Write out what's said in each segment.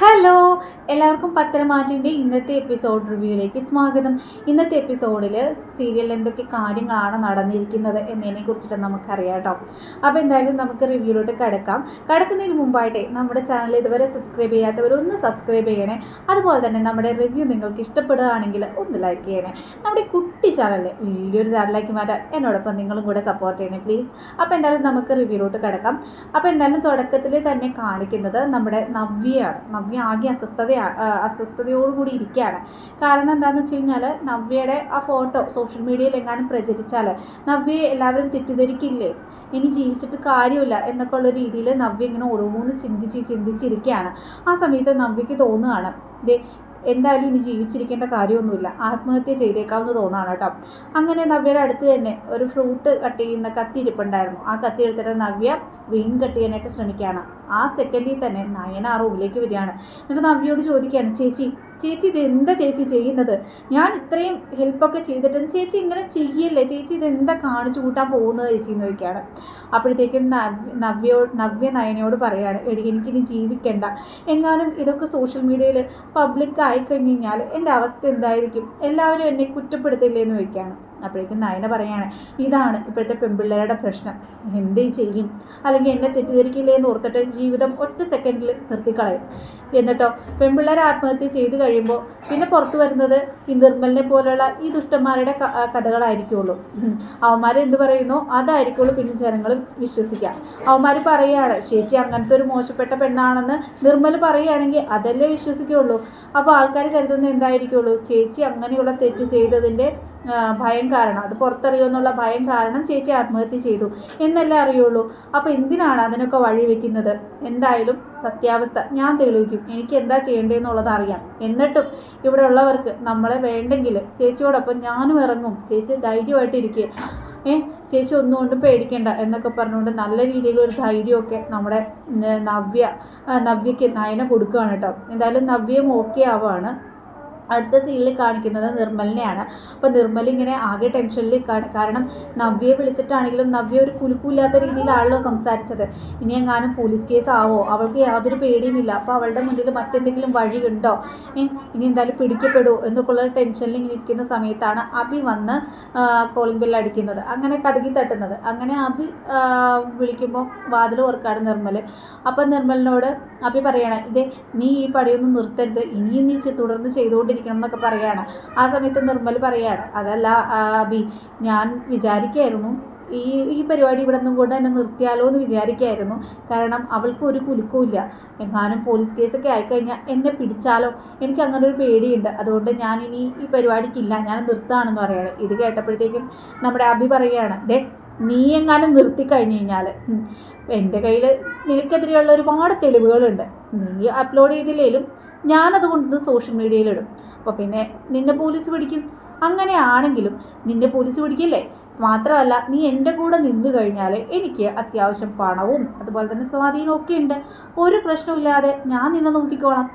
Hello എല്ലാവർക്കും പത്തരമാറ്റിന്റെ ഇന്നത്തെ episode റിവ്യൂയിലേക്ക് സ്വാഗതം. ഇന്നത്തെ എപ്പിസോഡിൽ സീരിയലിൽ എന്തൊക്കെ കാര്യങ്ങളാണ് നടന്നിരിക്കുന്നത് എന്നതിനെ കുറിച്ചിട്ട് നമുക്കറിയാം കേട്ടോ. അപ്പോൾ എന്തായാലും നമുക്ക് റിവ്യൂയിലോട്ട് കിടക്കാം. കിടക്കുന്നതിന് മുമ്പായിട്ടേ നമ്മുടെ ചാനൽ ഇതുവരെ സബ്സ്ക്രൈബ് ചെയ്യാത്തവർ ഒന്ന് സബ്സ്ക്രൈബ് ചെയ്യണേ. അതുപോലെ തന്നെ നമ്മുടെ റിവ്യൂ നിങ്ങൾക്ക് ഇഷ്ടപ്പെടുകയാണെങ്കിൽ ഒന്ന് ലൈക്ക് ചെയ്യണേ. നമ്മുടെ കുട്ടി ചാനൽ വലിയൊരു ചാനലാക്കി മാറ്റാൻ എന്നോടൊപ്പം നിങ്ങളും കൂടെ സപ്പോർട്ട് ചെയ്യണേ പ്ലീസ് അപ്പോൾ എന്തായാലും നമുക്ക് റിവ്യൂയിലോട്ട് കിടക്കാം. അപ്പോൾ എന്തായാലും തുടക്കത്തിൽ തന്നെ കാണിക്കുന്നത് നമ്മുടെ നവ്യയാണ്. നവ്യ ആകെ അസ്വസ്ഥത അസ്വസ്ഥതയോടുകൂടി ഇരിക്കുകയാണ് കാരണം എന്താണെന്ന് വെച്ച് കഴിഞ്ഞാൽ നവ്യയുടെ ആ ഫോട്ടോ സോഷ്യൽ മീഡിയയിൽ എങ്ങാനും പ്രചരിച്ചാൽ നവ്യയെ എല്ലാവരും തെറ്റിദ്ധരിക്കില്ലേ? ഇനി ജീവിച്ചിട്ട് കാര്യമില്ല എന്നൊക്കെ ഉള്ള രീതിയിൽ നവ്യ ഇങ്ങനെ ഓരോന്ന് ചിന്തിച്ച് ചിന്തിച്ചിരിക്കുകയാണ് ആ സമയത്ത് നവ്യക്ക് തോന്നുകയാണ് ദേ എന്തായാലും ഇനി ജീവിച്ചിരിക്കേണ്ട കാര്യമൊന്നുമില്ല. ആത്മഹത്യ ചെയ്തേക്കാമെന്ന് തോന്നാണ് കേട്ടോ. അങ്ങനെ നവ്യയുടെ അടുത്ത് തന്നെ ഒരു ഫ്രൂട്ട് കട്ട് ചെയ്യുന്ന കത്തി ഇരിപ്പുണ്ടായിരുന്നു ആ കത്തി എടുത്തിട്ട് നവ്യ കട്ട് ചെയ്യാനായിട്ട് ശ്രമിക്കുകയാണ്. ആ സെക്കൻഡിൽ തന്നെ നയന ആ റൂമിലേക്ക് വരികയാണ്. എന്നിട്ട് നവ്യയോട് ചോദിക്കുകയാണ് ചേച്ചി ചേച്ചി ഇത് എന്താ ചേച്ചി ചെയ്യുന്നത്? ഞാൻ ഇത്രയും ഹെൽപ്പൊക്കെ ചെയ്തിട്ടും ചേച്ചി ഇങ്ങനെ ചെയ്യല്ലേ? ചേച്ചി ഇത് എന്താ കാണിച്ചു കൂട്ടാൻ പോകുന്നത് ചേച്ചി? എന്ന് ചോദിക്കുകയാണ്. അപ്പോഴത്തേക്കും നവ്യ നവ്യോ നയനയോട് പറയുകയാണ് എടി എനിക്കിനി ജീവിക്കണ്ട. എങ്ങാനും ഇതൊക്കെ സോഷ്യൽ മീഡിയയിൽ പബ്ലിക് ആയിക്കഴിഞ്ഞ് കഴിഞ്ഞാൽ എന്റെ അവസ്ഥ എന്തായിരിക്കും? എല്ലാവരും എന്നെ കുറ്റപ്പെടുത്തില്ലേ? എന്ന് ചോദിക്കുകയാണ്. അപ്പോഴേക്കും നയന പറയാണ് ഇതാണ് ഇപ്പോഴത്തെ പെൺപിള്ളേരുടെ പ്രശ്നം. എന്ത് ചെയ്യും? അല്ലെങ്കിൽ എന്നെ തെറ്റിദ്ധരിക്കില്ലേ എന്ന് ഓർത്തിട്ട് ജീവിതം ഒറ്റ സെക്കൻഡിൽ നിർത്തിക്കളയും. എന്നിട്ടോ പെൺപിള്ളേർ ആത്മഹത്യ ചെയ്ത് കഴിയുമ്പോൾ പിന്നെ പുറത്തു വരുന്നത് ഈ നിർമ്മലിനെ പോലുള്ള ഈ ദുഷ്ടന്മാരുടെ കഥകളായിരിക്കുള്ളൂ. അവന്മാർ എന്ത് പറയുന്നു? അതായിരിക്കുള്ളൂ പിന്നെ ജനങ്ങൾ വിശ്വസിക്കുക അവന്മാർ പറയുകയാണ് ചേച്ചി അങ്ങനത്തെ ഒരു മോശപ്പെട്ട പെണ്ണാണെന്ന് നിർമ്മൽ പറയുകയാണെങ്കിൽ അതല്ലേ വിശ്വസിക്കുകയുള്ളൂ അപ്പോൾ ആൾക്കാർ കരുതുന്നത് എന്തായിരിക്കുള്ളൂ? ചേച്ചി അങ്ങനെയുള്ള തെറ്റ് ചെയ്തതിന്റെ ഭയം കാരണം അത് പുറത്തറിയുമെന്നുള്ള ഭയം കാരണം ചേച്ചി ആത്മഹത്യ ചെയ്തു എന്നല്ലേ അറിയുള്ളൂ. അപ്പോൾ എന്തിനാണ് അതിനൊക്കെ വഴി വെക്കുന്നത്? എന്തായാലും സത്യാവസ്ഥ. ഞാൻ തെളിയിക്കും. എനിക്ക് എന്താ ചെയ്യേണ്ടതെന്നുള്ളത് അറിയാം. എന്നിട്ടും ഇവിടെ ഉള്ളവർക്ക് നമ്മളെ വേണ്ടെങ്കിൽ ചേച്ചിയോടൊപ്പം ഞാനും ഇറങ്ങും. ചേച്ചി ധൈര്യമായിട്ടിരിക്കുക ഏ ചേച്ചി ഒന്നും പേടിക്കേണ്ട എന്നൊക്കെ പറഞ്ഞുകൊണ്ട് നല്ല രീതിയിലൊരു ധൈര്യമൊക്കെ നമ്മുടെ നവ്യ നവ്യയ്ക്ക് നയന കൊടുക്കുകയാണ് കേട്ടോ. എന്തായാലും നവ്യം ഓക്കെ ആവുകയാണ്. അടുത്ത സീനിൽ കാണിക്കുന്നത് നിർമ്മലിനെയാണ്. അപ്പോൾ നിർമ്മൽ ഇങ്ങനെ ആകെ ടെൻഷനിൽ കാരണം നവ്യയെ വിളിച്ചിട്ടാണെങ്കിലും നവ്യ ഒരു കുലുക്കില്ലാത്ത രീതിയിലാണല്ലോ സംസാരിച്ചത്. ഇനി എങ്ങാനും പോലീസ് കേസ് ആവോ? അവൾക്ക് യാതൊരു പേടിയുമില്ല അപ്പോൾ അവളുടെ മുന്നിൽ മറ്റെന്തെങ്കിലും വഴിയുണ്ടോ ഇനി എന്തായാലും പിടിക്കപ്പെടുമോ എന്നൊക്കെയുള്ള ടെൻഷനിൽ ഇങ്ങനെ ഇരിക്കുന്ന സമയത്താണ് അഭി വന്ന് കോളിംഗ് ബെൽ അടിക്കുന്നത്. അങ്ങനെ കഥകി തട്ടുന്നത്. അങ്ങനെ അഭി വിളിക്കുമ്പോൾ വാതിൽ ഓർക്കാണ് നിർമ്മൽ. അപ്പം നിർമ്മലിനോട് അഭി പറയണം ഇതേ നീ ഈ പടിയൊന്നും നിർത്തരുത്. ഇനിയും നീ തുടർന്ന് തുടർന്ന് ചെയ്തുകൊണ്ടിരിക്കണം എന്നൊക്കെ പറയുകയാണ്. ആ സമയത്ത് നിർമ്മൽ പറയുകയാണ് അതല്ല അബി ഞാൻ വിചാരിക്കായിരുന്നു ഈ ഈ പരിപാടി ഇവിടെ നിന്നും കൊണ്ട് തന്നെ നിർത്തിയാലോ എന്ന് വിചാരിക്കായിരുന്നു. കാരണം അവൾക്ക് ഒരു കുലുക്കുമില്ല എങ്ങാനും പോലീസ് കേസൊക്കെ ആയിക്കഴിഞ്ഞാൽ എന്നെ പിടിച്ചാലോ? എനിക്ക് അങ്ങനെ ഒരു പേടിയുണ്ട്. അതുകൊണ്ട് ഞാൻ ഇനി ഈ പരിപാടിക്കില്ല. ഞാൻ നിർത്താണെന്ന് പറയുകയാണ്. ഇത് കേട്ടപ്പോഴത്തേക്കും നമ്മുടെ അഭി പറയുകയാണ് ദേ നീ എങ്ങാനും നിർത്തി കഴിഞ്ഞു കഴിഞ്ഞാൽ എന്റെ കയ്യിൽ നിനക്കെതിരെയുള്ള ഒരുപാട് തെളിവുകളുണ്ട്. നീ അപ്ലോഡ് ചെയ്തില്ലെങ്കിലും ഞാനത് കൊണ്ടുവന്ന് സോഷ്യൽ മീഡിയയിലിടും അപ്പോൾ പിന്നെ നിന്നെ പോലീസ് പിടിക്കും. അങ്ങനെയാണെങ്കിലും നിന്നെ പോലീസ് പിടിക്കില്ലേ? മാത്രമല്ല നീ എന്റെ കൂടെ നിന്ന് കഴിഞ്ഞാൽ എനിക്ക് അത്യാവശ്യം പണവും അതുപോലെ തന്നെ സ്വാധീനവും ഒക്കെ ഉണ്ട്. ഒരു പ്രശ്നമില്ലാതെ ഞാൻ നിന്നെ നോക്കിക്കോളാം.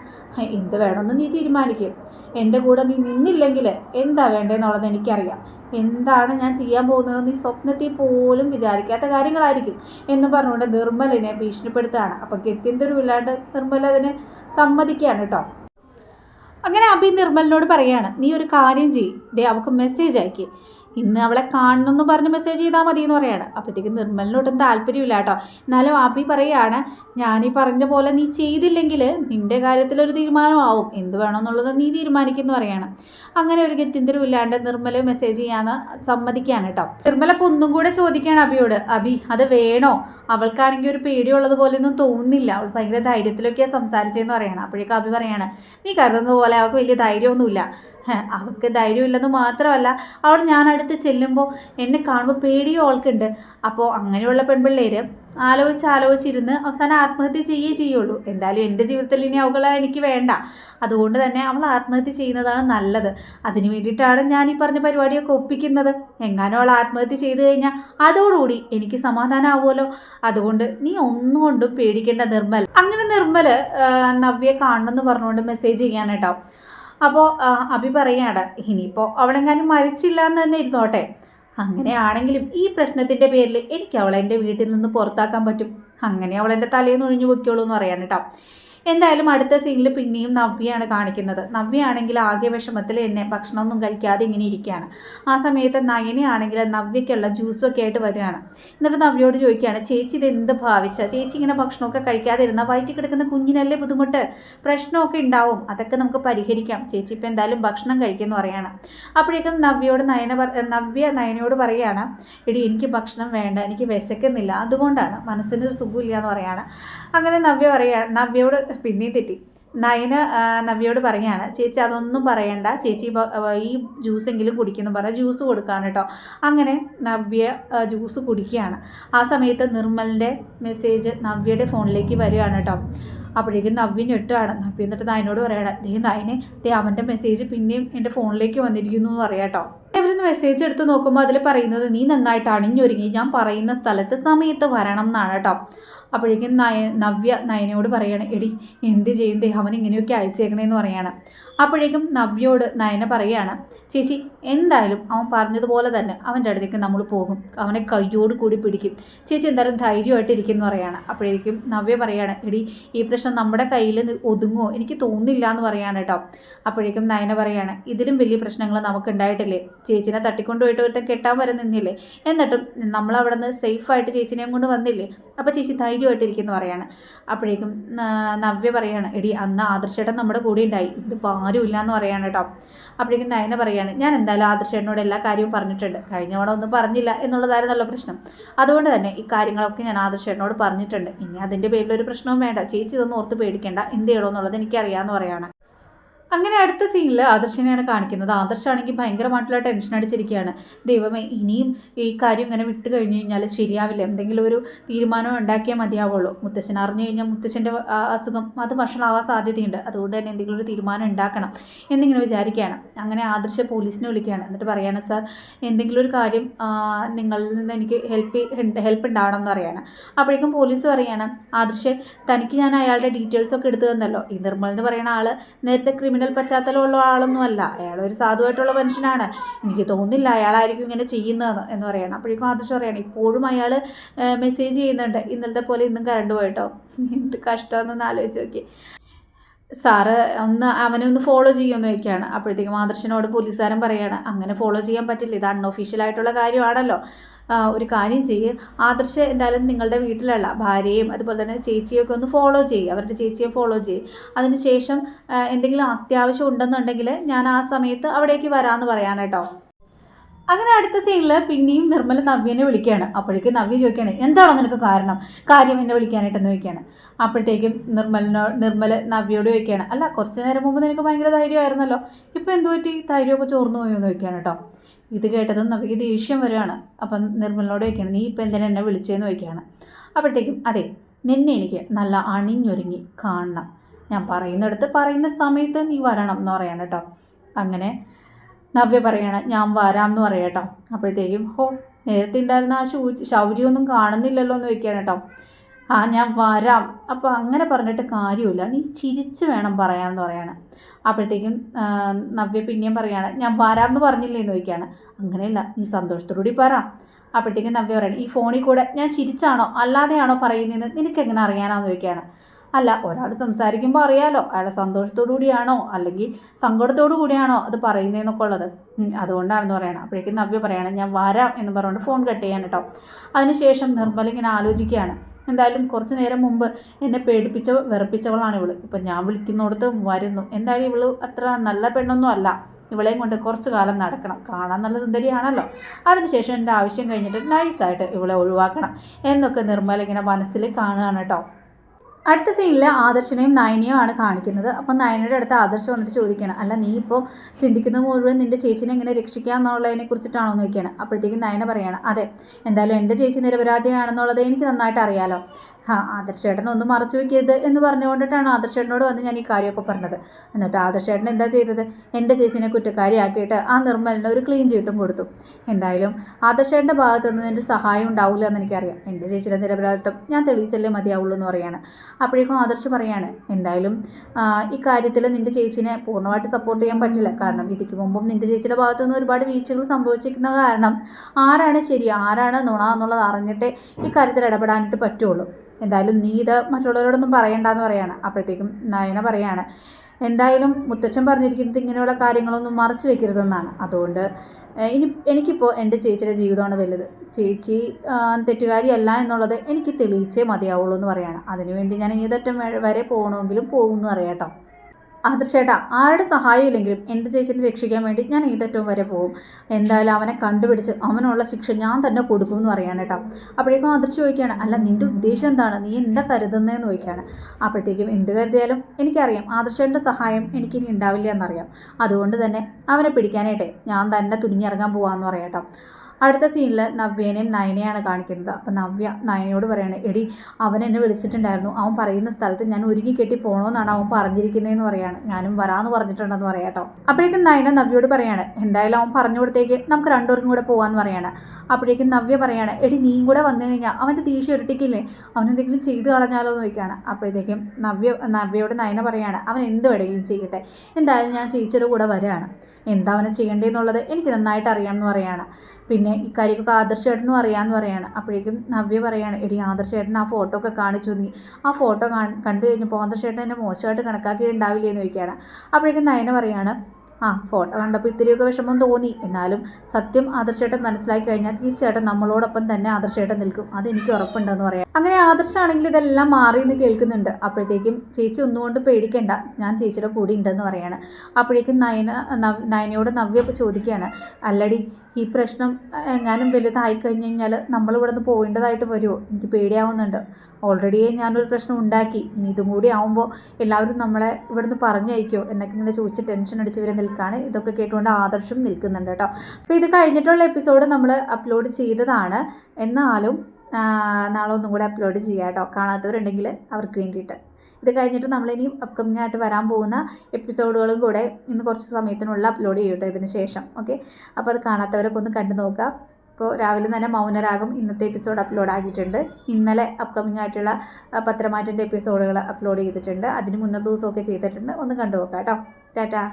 എന്ത് വേണമെന്ന് നീ തീരുമാനിക്കും. എന്റെ കൂടെ നീ നിന്നില്ലെങ്കിൽ എന്താ വേണ്ടതെന്നുള്ളത് എനിക്കറിയാം. എന്താണ് ഞാൻ ചെയ്യാൻ പോകുന്നത്? നീ സ്വപ്നത്തിൽ പോലും വിചാരിക്കാത്ത കാര്യങ്ങളായിരിക്കും എന്ന് പറഞ്ഞുകൊണ്ട് നിർമ്മലിനെ ഭീഷണിപ്പെടുത്തുകയാണ്. അപ്പം ഗത്യന്തരമില്ലാണ്ട് നിർമ്മൽ അതിന് സമ്മതിക്കുകയാണ് കേട്ടോ. അങ്ങനെ അഭി നിർമ്മലിനോട് പറയാണ് നീ ഒരു കാര്യം ചെയ്യ്. ദേ അവൾക്ക് മെസ്സേജ് അയക്കി. ഇന്ന് അവളെ കാണണം എന്ന് പറഞ്ഞ് മെസ്സേജ് ചെയ്താൽ മതി എന്ന് പറയാണ്. അപ്പോഴത്തേക്ക് നിർമ്മലിനോട്ടും താല്പര്യമില്ല കേട്ടോ. എന്നാലും ആപ്പി പറയുകയാണ് ഈ പറഞ്ഞ പോലെ നീ ചെയ്തില്ലെങ്കിൽ നിന്റെ കാര്യത്തിൽ ഒരു തീരുമാനമാവും. എന്ത് വേണമെന്നുള്ളത് നീ തീരുമാനിക്കുന്നു പറയാണ്. അങ്ങനെ ഒരു ഗത്യന്തരം ഇല്ലാണ്ട് നിർമ്മല മെസ്സേജ് ചെയ്യാന്ന് സമ്മതിക്കുകയാണ് കേട്ടോ. നിർമ്മല അപ്പോൾ ഒന്നും കൂടെ ചോദിക്കുകയാണ് അബിയോട് അബി അത് വേണോ? അവൾക്കാണെങ്കിൽ ഒരു പേടിയുള്ളത് പോലെയൊന്നും തോന്നുന്നില്ല. അവൾ ഭയങ്കര ധൈര്യത്തിലൊക്കെയാണ് സംസാരിച്ചതെന്ന് പറയണം. അപ്പോഴേക്കും അബി പറയാണ് നീ കരുതുന്നത് പോലെ അവൾക്ക് വലിയ ധൈര്യമൊന്നുമില്ല. അവൾക്ക് ധൈര്യമില്ലെന്ന് മാത്രമല്ല അവൾ ഞാൻ അടുത്ത് ചെല്ലുമ്പോൾ എന്നെ കാണുമ്പോൾ പേടിയും ആൾക്കുണ്ട് അപ്പോൾ അങ്ങനെയുള്ള പെൺപിള്ളേര് ആലോചിച്ച് ആലോചിച്ചിരുന്ന് അവസാനം ആത്മഹത്യ ചെയ്യേ ചെയ്യുള്ളൂ. എന്തായാലും എന്റെ ജീവിതത്തിൽ ഇനി അവളെ എനിക്ക് വേണ്ട. അതുകൊണ്ട് തന്നെ അവൾ ആത്മഹത്യ ചെയ്യുന്നതാണ് നല്ലത്. അതിന് വേണ്ടിയിട്ടാണ് ഞാൻ ഈ പറഞ്ഞ പരിപാടിയൊക്കെ ഒപ്പിക്കുന്നത്. എങ്ങാനും അവൾ ആത്മഹത്യ ചെയ്തു കഴിഞ്ഞാൽ അതോടുകൂടി എനിക്ക് സമാധാനമാവുമല്ലോ അതുകൊണ്ട് നീ ഒന്നും കൊണ്ടും പേടിക്കേണ്ട നിർമ്മൽ. അങ്ങനെ നിർമ്മൽ നവ്യെ കാണണമെന്ന് പറഞ്ഞുകൊണ്ട് മെസ്സേജ് ചെയ്യാൻ കേട്ടോ. അപ്പോൾ അഭി പറയാണ് ഇനിയിപ്പോൾ അവളെങ്ങാനും മരിച്ചില്ല എന്ന് തന്നെ ഇരുന്നോട്ടെ. അങ്ങനെയാണെങ്കിലും ഈ പ്രശ്നത്തിന്റെ പേരിൽ എനിക്ക് അവളെ എന്റെ വീട്ടിൽ നിന്ന് പുറത്താക്കാൻ പറ്റും. അങ്ങനെ അവളെന്റെ തലേന്ന് ഒഴിഞ്ഞു പൊയ്ക്കോളൂ എന്ന് പറയാൻ കേട്ടോ. എന്തായാലും അടുത്ത സീനിൽ പിന്നെയും നവ്യയാണ് കാണിക്കുന്നത്. നവ്യയാണെങ്കിൽ ആകെ വിഷമത്തിൽ എന്നെ ഭക്ഷണമൊന്നും കഴിക്കാതെ ഇങ്ങനെ ഇരിക്കുകയാണ്. ആ സമയത്ത് നയനയാണെങ്കിൽ നവ്യയ്ക്കുള്ള ജ്യൂസൊക്കെ ആയിട്ട് വരികയാണ്. എന്നിട്ട് നവ്യയോട് ചോദിക്കുകയാണ് ചേച്ചി ഇത് എന്ത് ഭാവിച്ച? ചേച്ചി ഇങ്ങനെ ഭക്ഷണമൊക്കെ കഴിക്കാതെ ഇരുന്ന വയറ്റി കിടക്കുന്ന കുഞ്ഞിനല്ലേ ബുദ്ധിമുട്ട്? പ്രശ്നമൊക്കെ ഉണ്ടാവും. അതൊക്കെ നമുക്ക് പരിഹരിക്കാം. ചേച്ചി ഇപ്പം എന്തായാലും ഭക്ഷണം കഴിക്കുമെന്ന് പറയാണ്. അപ്പോഴേക്കും നവ്യയോട് നയന നവ്യ നയനയോട് പറയുകയാണ് എടി എനിക്ക് ഭക്ഷണം വേണ്ട. എനിക്ക് വിശക്കുന്നില്ല. അതുകൊണ്ടാണ്. മനസ്സിന് സുഖമില്ല എന്ന് പറയാണ്. അങ്ങനെ നവ്യ പറയാ നവ്യയോട് പിന്നെയും തെറ്റി. നയന നവ്യയോട് പറയാണ് ചേച്ചി അതൊന്നും പറയണ്ട. ചേച്ചി ഈ ജ്യൂസ് ഈ ജ്യൂസെങ്കിലും കുടിക്കുന്നു പറ ജ്യൂസ് കൊടുക്കാണ് കേട്ടോ. അങ്ങനെ നവ്യ ജ്യൂസ് കുടിക്കുകയാണ്. ആ സമയത്ത് നിർമ്മലിന്റെ മെസ്സേജ് നവ്യയുടെ ഫോണിലേക്ക് വരികയാണ് കേട്ടോ. അപ്പോഴേക്കും നവ്യ ഞെട്ടുകയാണ്. നവ്യ എന്നിട്ട് നായനോട് പറയണം ദേ നയനെ ദേ അവന്റെ മെസ്സേജ് പിന്നെയും എന്റെ ഫോണിലേക്ക് വന്നിരിക്കുന്നു എന്ന് പറയാം കേട്ടോ. അവരൊന്ന് മെസ്സേജ് എടുത്ത് നോക്കുമ്പോൾ അതിൽ പറയുന്നത് നീ നന്നായിട്ട് അണിഞ്ഞൊരുങ്ങി. ഞാൻ പറയുന്ന സ്ഥലത്ത് സമയത്ത് വരണം എന്നാണ് കേട്ടോ. അപ്പോഴേക്കും നയ നവ്യ നയനയോട് പറയാണ് എടി എന്ത് ചെയ്യും? ദേ അവൻ ഇങ്ങനെയൊക്കെ അയച്ചേക്കണേന്ന് പറയാണ്. അപ്പോഴേക്കും നവ്യോട് നയന പറയാണ് ചേച്ചി എന്തായാലും അവൻ പറഞ്ഞതുപോലെ തന്നെ അവന്റെ അടുത്തേക്ക് നമ്മൾ പോകും. അവനെ കയ്യോട് കൂടി പിടിക്കും. ചേച്ചി എന്തായാലും ധൈര്യമായിട്ട് ഇരിക്കുന്നു പറയാണ്. അപ്പോഴേക്കും നവ്യ പറയാണ് എടി ഈ പ്രശ്നം നമ്മുടെ കയ്യിൽ ഒതുങ്ങുമോ എനിക്ക് തോന്നില്ല എന്ന് പറയാണ് കേട്ടോ അപ്പോഴേക്കും നയന പറയാണ് ഇതിലും വലിയ പ്രശ്നങ്ങൾ നമുക്ക് ഉണ്ടായിട്ടില്ലേ ചേച്ചിനെ തട്ടിക്കൊണ്ടുപോയിട്ട് ഒരുത്തൻ കെട്ടാൻ വരെ നിന്നില്ലേ? എന്നിട്ടും നമ്മൾ അവിടെ നിന്ന് സേഫായിട്ട് ചേച്ചിനെയും കൊണ്ട് വന്നില്ലേ? അപ്പോൾ ചേച്ചി ധൈര്യമായിട്ട് ഇരിക്കുന്നു പറയാണ്. അപ്പോഴേക്കും നവ്യ പറയാണ് എടി അന്ന് ആദർശേട്ടൻ നമ്മുടെ കൂടെ ഉണ്ടായി. ഇതിപ്പോൾ ആരും എന്ന് പറയാണ് കേട്ടോ അപ്പോഴേക്കും നയന പറയാണ് ഞാൻ എന്തായാലും ആദർശേട്ടനോട് എല്ലാ കാര്യവും പറഞ്ഞിട്ടുണ്ട്. കഴിഞ്ഞ തവണ ഒന്നും പറഞ്ഞില്ല എന്നുള്ളതായിരുന്നല്ലോ പ്രശ്നം. അതുകൊണ്ട് തന്നെ ഈ കാര്യങ്ങളൊക്കെ ഞാൻ ആദർശേട്ടനോട് പറഞ്ഞിട്ടുണ്ട്. ഇനി അതിന്റെ പേരിലൊരു പ്രശ്നവും വേണ്ട. ചേച്ചി ഇതൊന്നും ഓർത്ത് പേടിക്കേണ്ട. എന്ത് ചെയ്യണമെന്നുള്ളത് എനിക്കറിയാമെന്ന് പറയാണ്. അങ്ങനെ അടുത്ത സീനിൽ ആദർശനെയാണ് കാണിക്കുന്നത്. ആദർശാണെങ്കിൽ ഭയങ്കരമായിട്ടുള്ള ടെൻഷൻ അടിച്ചിരിക്കുകയാണ് ദൈവമേ ഇനിയും ഈ കാര്യം ഇങ്ങനെ വിട്ടു കഴിഞ്ഞ് കഴിഞ്ഞാൽ ശരിയാവില്ല. എന്തെങ്കിലും ഒരു തീരുമാനം ഉണ്ടാക്കിയാൽ മതിയാവുള്ളൂ. മുത്തശ്ശൻ അറിഞ്ഞു കഴിഞ്ഞാൽ മുത്തശ്ശന്റെ അസുഖം അത് വഷളാവാൻ സാധ്യതയുണ്ട്. അതുകൊണ്ട് തന്നെ എന്തെങ്കിലും ഒരു തീരുമാനം ഉണ്ടാക്കണം എന്നിങ്ങനെ വിചാരിക്കുകയാണ്. അങ്ങനെ ആദർശ പോലീസിനെ വിളിക്കുകയാണ്. എന്നിട്ട് പറയാണ് സാർ എന്തെങ്കിലും ഒരു കാര്യം നിങ്ങളിൽ നിന്ന് എനിക്ക് ഹെൽപ്പ് ഹെൽപ്പ് ഉണ്ടാവണം എന്ന് പറയാണ്. അപ്പോഴേക്കും പോലീസ് പറയുകയാണ് ആദർശ് തനിക്ക് ഞാൻ അയാളുടെ ഡീറ്റെയിൽസ് ഒക്കെ എടുത്തു തന്നല്ലോ. ഈ നിർമ്മൽ എന്ന് പറയുന്ന ആൾ നേരത്തെ ക്രിമിനൽ പശ്ചാത്തലമുള്ള ആളൊന്നും അല്ല. അയാൾ ഒരു സാധുവായിട്ടുള്ള മനുഷ്യനാണ്. എനിക്ക് തോന്നുന്നില്ല അയാളായിരിക്കും ഇങ്ങനെ ചെയ്യുന്നതെന്ന് എന്ന് പറയണം. അപ്പോഴേക്കും ആദർശ് പറയണം ഇപ്പോഴും അയാൾ മെസ്സേജ് ചെയ്യുന്നുണ്ട്. ഇന്നലത്തെ പോലെ ഇന്നും കറണ്ട് പോയിട്ടോ? എന്ത് കഷ്ടമെന്നൊന്ന് ആലോചിച്ച് നോക്കി. സാറ് ഒന്ന് അവനെ ഒന്ന് ഫോളോ ചെയ്യുമെന്ന് ചോദിക്കുകയാണ് അപ്പോഴത്തേക്കും ആദർശനോട് പോലീസുകാരൻ പറയുകയാണ് അങ്ങനെ ഫോളോ ചെയ്യാൻ പറ്റില്ല. ഇത് അൺഒഫീഷ്യൽ ആയിട്ടുള്ള കാര്യമാണല്ലോ. ഒരു കാര്യം ചെയ്യ്. ആദർശ എന്തായാലും നിങ്ങളുടെ വീട്ടിലുള്ള ഭാര്യയും അതുപോലെ തന്നെ ചേച്ചിയൊക്കെ ഒന്ന് ഫോളോ ചെയ്യുക അവരുടെ ചേച്ചിയെ ഫോളോ ചെയ്യുക അതിനുശേഷം എന്തെങ്കിലും അത്യാവശ്യം ഉണ്ടെന്നുണ്ടെങ്കിൽ ഞാൻ ആ സമയത്ത് അവിടേക്ക് വരാമെന്ന് പറയാൻ കേട്ടോ അങ്ങനെ അടുത്ത സീനിൽ പിന്നെയും നിർമ്മല നവ്യനെ വിളിക്കുകയാണ്. അപ്പോഴേക്കും നവ്യ ചോദിക്കുകയാണ് എന്താണോ നിനക്ക് കാരണം? കാര്യം എന്നെ വിളിക്കാനായിട്ടെന്ന് ചോദിക്കുകയാണ്. അപ്പോഴത്തേക്കും നിർമ്മലിനോ നിർമ്മല നവ്യയോട് ചോദിക്കുകയാണ് അല്ല കുറച്ച് നേരം മുമ്പ് നിനക്ക് ഭയങ്കര ധൈര്യമായിരുന്നല്ലോ. ഇപ്പോൾ എന്തു പറ്റി? ധൈര്യമൊക്കെ ചോർന്നു പോയോ എന്ന് ചോദിക്കുകയാണ് കേട്ടോ ഇത് കേട്ടതും നവ്യക്ക് ദേഷ്യം വരികയാണ്. അപ്പം നിർമ്മലിനോട് ചോദിക്കുകയാണ് നീ ഇപ്പം എന്തിനാ എന്നെ വിളിച്ചതെന്ന് ചോദിക്കുകയാണ്. അപ്പോഴത്തേക്കും അതെ നിന്നെ എനിക്ക് നല്ല അണിഞ്ഞൊരുങ്ങി കാണണം. ഞാൻ പറയുന്നിടത്ത് പറയുന്ന സമയത്ത് നീ വരണം എന്ന് പറയാണ് കേട്ടോ അങ്ങനെ നവ്യ പറയണം ഞാൻ വരാം എന്ന് പറയാം കേട്ടോ അപ്പോഴത്തേക്കും ഹോ നേരത്തെ ഉണ്ടായിരുന്ന ആ ശൂ ശൗര്യമൊന്നും കാണുന്നില്ലല്ലോ എന്ന് വെക്കുകയാണ് കേട്ടോ ആ ഞാൻ വരാം. അപ്പോൾ അങ്ങനെ പറഞ്ഞിട്ട് കാര്യമില്ല. നീ ചിരിച്ച് വേണം പറയാമെന്ന് പറയാണ്. അപ്പോഴത്തേക്കും നവ്യ പിന്നെയും പറയാണ് ഞാൻ വരാം എന്ന് പറഞ്ഞില്ലേ എന്ന് ചോദിക്കുകയാണ് അങ്ങനെയല്ല നീ സന്തോഷത്തോടുകൂടി പറ. അപ്പോഴത്തേക്കും നവ്യ പറയണം ഈ ഫോണിൽ കൂടെ ഞാൻ ചിരിച്ചാണോ അല്ലാതെയാണോ പറയുന്നതെന്ന് നിനക്ക് എങ്ങനെ അറിയാനാന്ന് ചോദിക്കുകയാണ് അല്ല ഒരാൾ സംസാരിക്കുമ്പോൾ അറിയാലോ അയാളെ സന്തോഷത്തോടു കൂടിയാണോ അല്ലെങ്കിൽ സങ്കടത്തോടു കൂടിയാണോ അത് പറയുന്നതെന്നൊക്കെ ഉള്ളത്. അതുകൊണ്ടാണെന്ന് പറയണം. അപ്പോഴേക്കും നവ്യ പറയണം ഞാൻ വരാം എന്ന് പറഞ്ഞുകൊണ്ട് ഫോൺ കട്ട് ചെയ്യാൻ കേട്ടോ. അതിനുശേഷം നിർമ്മല ഇങ്ങനെ ആലോചിക്കുകയാണ്. എന്തായാലും കുറച്ച് നേരം മുമ്പ് എന്നെ പേടിപ്പിച്ച വിറപ്പിച്ചവളാണ് ഇവൾ. ഇപ്പം ഞാൻ വിളിക്കുന്നിടത്ത് വരുന്നു. എന്തായാലും ഇവൾ അത്ര നല്ല പെണ്ണൊന്നും അല്ല. ഇവളെയും കൊണ്ട് കുറച്ച് കാലം നടക്കണം. കാണാൻ നല്ല സുന്ദരിയാണല്ലോ. അതിനുശേഷം എന്റെ ആവശ്യം കഴിഞ്ഞിട്ട് നൈസായിട്ട് ഇവളെ ഒഴിവാക്കണം എന്നൊക്കെ നിർമ്മല ഇങ്ങനെ മനസ്സിൽ കാണുകയാണ് കേട്ടോ. അടുത്ത സീനിൽ ആദർശനെയും നയനെയും ആണ് കാണിക്കുന്നത്. അപ്പം നയനയുടെ അടുത്ത് ആദർശ് വന്നിട്ട് ചോദിക്കണം അല്ല നീ ഇപ്പോൾ ചിന്തിക്കുന്നത് മുഴുവൻ നിന്റെ ചേച്ചിനെ എങ്ങനെ രക്ഷിക്കാം എന്നുള്ളതിനെ കുറിച്ചിട്ടാണോ എന്ന് ചോദിക്കുകയാണ്. അപ്പോഴത്തേക്കും നയന പറയണം അതെ എന്തായാലും എന്റെ ചേച്ചി നിരപരാധിയാണെന്നുള്ളത് എനിക്ക് നന്നായിട്ട് അറിയാലോ. ആ ആദർശേട്ടൻ ഒന്നും മറച്ചു വെക്കരുത് എന്ന് പറഞ്ഞുകൊണ്ടിട്ടാണ് ആദർശേട്ടനോട് വന്ന് ഞാൻ ഈ കാര്യമൊക്കെ പറഞ്ഞത്. എന്നിട്ട് ആദർശേട്ടൻ എന്താ ചെയ്തത്? എന്റെ ചേച്ചിനെ കുറ്റക്കാരിയാക്കിയിട്ട് ആ നിർമ്മലിനെ ഒരു ക്ലീൻ ചീട്ടും കൊടുത്തു. എന്തായാലും ആദർശേട്ടന്റെ ഭാഗത്ത് നിന്ന് എന്റെ സഹായം ഉണ്ടാവില്ല എന്ന് എനിക്കറിയാം. എന്റെ ചേച്ചിയുടെ നിരപരാധിത്വം ഞാൻ തെളിയിച്ചല്ലേ മതിയാവുള്ളൂ എന്ന് പറയാണ്. അപ്പോഴേക്കും ആദർശ് പറയാണ് എന്തായാലും ഇക്കാര്യത്തിൽ നിന്റെ ചേച്ചിനെ പൂർണമായിട്ട് സപ്പോർട്ട് ചെയ്യാൻ പറ്റില്ല. കാരണം ഇതിക്ക് മുമ്പും നിന്റെ ചേച്ചിയുടെ ഭാഗത്തു നിന്ന് ഒരുപാട് വീഴ്ചകൾ സംഭവിച്ചിരിക്കുന്ന കാരണം ആരാണ് ശരി ആരാണ് നുണ എന്നുള്ളത് അറിഞ്ഞിട്ടേ ഈ കാര്യത്തിൽ ഇടപെടാനായിട്ട് പറ്റുള്ളൂ. എന്തായാലും നീ ഇത് മറ്റുള്ളവരോടൊന്നും പറയണ്ടെന്ന് പറയാണ്. അപ്പോഴത്തേക്കും നയന പറയാണ് എന്തായാലും മുത്തച്ഛൻ പറഞ്ഞിരിക്കുന്നത് ഇങ്ങനെയുള്ള കാര്യങ്ങളൊന്നും മറച്ചു വെക്കരുതെന്നാണ്. അതുകൊണ്ട് ഇനി എനിക്കിപ്പോൾ എന്റെ ചേച്ചിയുടെ ജീവിതമാണ് വലുത്. ചേച്ചി തെറ്റുകാരിയല്ല എന്നുള്ളത് എനിക്ക് തെളിയിച്ചേ മതിയാവുള്ളൂ എന്ന് പറയാണ്. അതിനുവേണ്ടി ഞാൻ വരെ- വരെ പോകണമെങ്കിലും പോകുമെന്ന് പറയാം കേട്ടോ. ആദർശേട്ടാ ആരുടെ സഹായം ഇല്ലെങ്കിലും എന്റെ ചേച്ചിനെ രക്ഷിക്കാൻ വേണ്ടി ഞാൻ ഏതറ്റവും വരെ പോകും. എന്തായാലും അവനെ കണ്ടുപിടിച്ച് അവനുള്ള ശിക്ഷ ഞാൻ തന്നെ കൊടുക്കും എന്ന് പറയാണ് കേട്ടോ. അപ്പോഴേക്കും ആദർശ് ചോദിക്കുകയാണ് അല്ല നിന്റെ ഉദ്ദേശം എന്താണ്? നീ എന്താ കരുതുന്നതെന്ന് ചോദിക്കുകയാണ്. അപ്പോഴത്തേക്കും എന്ത് കരുതിയാലും എനിക്കറിയാം ആദർശേട്ടന്റെ സഹായം എനിക്കിനി ഉണ്ടാവില്ല എന്നറിയാം. അതുകൊണ്ട് തന്നെ അവനെ പിടിക്കാനായിട്ടേ ഞാൻ തന്നെ തുനിഞ്ഞിറങ്ങാൻ പോകാമെന്ന് പറയാം കേട്ടോ. അടുത്ത സീനിൽ നവ്യേനെയും നയനെയാണ് കാണിക്കുന്നത്. അപ്പം നവ്യ നയനയോട് പറയാണ് എടി അവൻ എന്നെ വിളിച്ചിട്ടുണ്ടായിരുന്നു. അവൻ പറയുന്ന സ്ഥലത്ത് ഞാൻ ഒരുങ്ങി കെട്ടി പോകണമെന്നാണ് അവൻ പറഞ്ഞിരിക്കുന്നതെന്ന് പറയാണ്. ഞാനും വരാമെന്ന് പറഞ്ഞിട്ടുണ്ടെന്ന് പറയാം കേട്ടോ. അപ്പോഴേക്കും നയന നവ്യോട് പറയാണ് എന്തായാലും അവൻ പറഞ്ഞു കൊടുത്തേക്ക് നമുക്ക് രണ്ടുപേർക്കും കൂടെ പോകാമെന്ന് പറയാണ്. അപ്പോഴേക്കും നവ്യ പറയാണ് എടി നീയും കൂടെ വന്നു കഴിഞ്ഞാൽ അവന്റെ ദേഷ്യം ഇരട്ടിക്കില്ലേ? അവനെന്തെങ്കിലും ചെയ്തു കളഞ്ഞാലോ എന്ന് ചോദിക്കുകയാണ്. അപ്പോഴത്തേക്കും നവ്യ നവ്യയോട് നയന പറയാണ് അവൻ എന്ത് വേണമെങ്കിലും ചെയ്യട്ടെ. എന്തായാലും ഞാൻ ചേച്ചിയുടെ കൂടെ വരികയാണ് എന്താ അവനെ ചെയ്യേണ്ടതെന്നുള്ളത് എനിക്ക് നന്നായിട്ട് അറിയാമെന്ന് പറയാണ്. പിന്നെ ഇക്കാര്യമൊക്കെ ആദർശേട്ടനും അറിയാമെന്ന് പറയാണ്. അപ്പോഴേക്കും നവ്യ പറയാണ് എടി ആദർശേട്ടൻ ആ ഫോട്ടോ ഒക്കെ കാണിച്ചു നീ. ആ ഫോട്ടോ കണ്ടു കഴിഞ്ഞപ്പോൾ ആദർശേട്ടൻ എന്നെ മോശമായിട്ട് കണക്കാക്കിയിട്ടുണ്ടാവില്ലേ എന്ന് ചോദിക്കുകയാണ്. അപ്പോഴേക്കും നയന പറയാണ് ആ ഫോട്ടോ കണ്ടപ്പോൾ ഇത്തിരിയൊക്കെ വിഷമം തോന്നി. എന്നാലും സത്യം ആദർശേട്ടൻ മനസ്സിലാക്കി കഴിഞ്ഞാൽ തീർച്ചയായിട്ടും നമ്മളോടൊപ്പം തന്നെ ആദർശേട്ടൻ നിൽക്കും. അതെനിക്ക് ഉറപ്പുണ്ടെന്ന് പറയാം. അങ്ങനെ ആദർശാണെങ്കിൽ ഇതെല്ലാം മാറി എന്ന് കേൾക്കുന്നുണ്ട്. അപ്പോഴത്തേക്കും ചേച്ചി ഒന്നുകൊണ്ട് പേടിക്കണ്ട. ഞാൻ ചേച്ചിയുടെ കൂടെ ഉണ്ടെന്ന് പറയാണ്. അപ്പോഴേക്കും നയന നയനയോട് നവ്യ ചോദിക്കുകയാണ്. അല്ലടി ഈ പ്രശ്നം എങ്ങാനും വലുതായി കഴിഞ്ഞ് കഴിഞ്ഞാൽ നമ്മൾ ഇവിടെ നിന്ന് പോകേണ്ടതായിട്ട് വരുമോ? എനിക്ക് പേടിയാവുന്നുണ്ട്. ഓൾറെഡി ഞാനൊരു പ്രശ്നം ഉണ്ടാക്കി. ഇനി ഇതും കൂടി ആവുമ്പോൾ എല്ലാവരും നമ്മളെ ഇവിടുന്ന് പറഞ്ഞയക്കോ? എന്നൊക്കെ ഇങ്ങനെ ചോദിച്ച് ടെൻഷൻ അടിച്ച് ഇവരെ നിൽക്കുകയാണ്. ഇതൊക്കെ കേട്ടുകൊണ്ട് ആദർശം നിൽക്കുന്നുണ്ട് കേട്ടോ. അപ്പോൾ ഇത് കഴിഞ്ഞിട്ടുള്ള എപ്പിസോഡ് നമ്മൾ അപ്ലോഡ് ചെയ്തതാണ്. എന്നാലും നാളെ ഒന്നും കൂടെ അപ്ലോഡ് ചെയ്യാം കേട്ടോ. കാണാത്തവരുണ്ടെങ്കിൽ അവർക്ക് വേണ്ടിയിട്ട്. ഇത് കഴിഞ്ഞിട്ട് നമ്മൾ നമ്മളിനി അപ്കമിങ് ആയിട്ട് വരാൻ പോകുന്ന എപ്പിസോഡുകളും കൂടെ ഇന്ന് കുറച്ച് സമയത്തിനുള്ള അപ്ലോഡ് ചെയ്യട്ടെ ഇതിന് ശേഷം. ഓക്കെ? അപ്പോൾ അത് കാണാത്തവരൊക്കെ ഒന്ന് കണ്ടു നോക്കുക. ഇപ്പോൾ രാവിലെ തന്നെ മൗനരാഗം ഇന്നത്തെ എപ്പിസോഡ് അപ്ലോഡ് ആക്കിയിട്ടുണ്ട്. ഇന്നലെ അപ്കമിങ് ആയിട്ടുള്ള പത്രമാറ്റിന്റെ എപ്പിസോഡുകൾ അപ്ലോഡ് ചെയ്തിട്ടുണ്ട്. അതിന് മുന്നത്തെ ദിവസമൊക്കെ ചെയ്തിട്ടുണ്ട്. ഒന്ന് കണ്ടു നോക്കാം കേട്ടോ. ടാറ്റാ.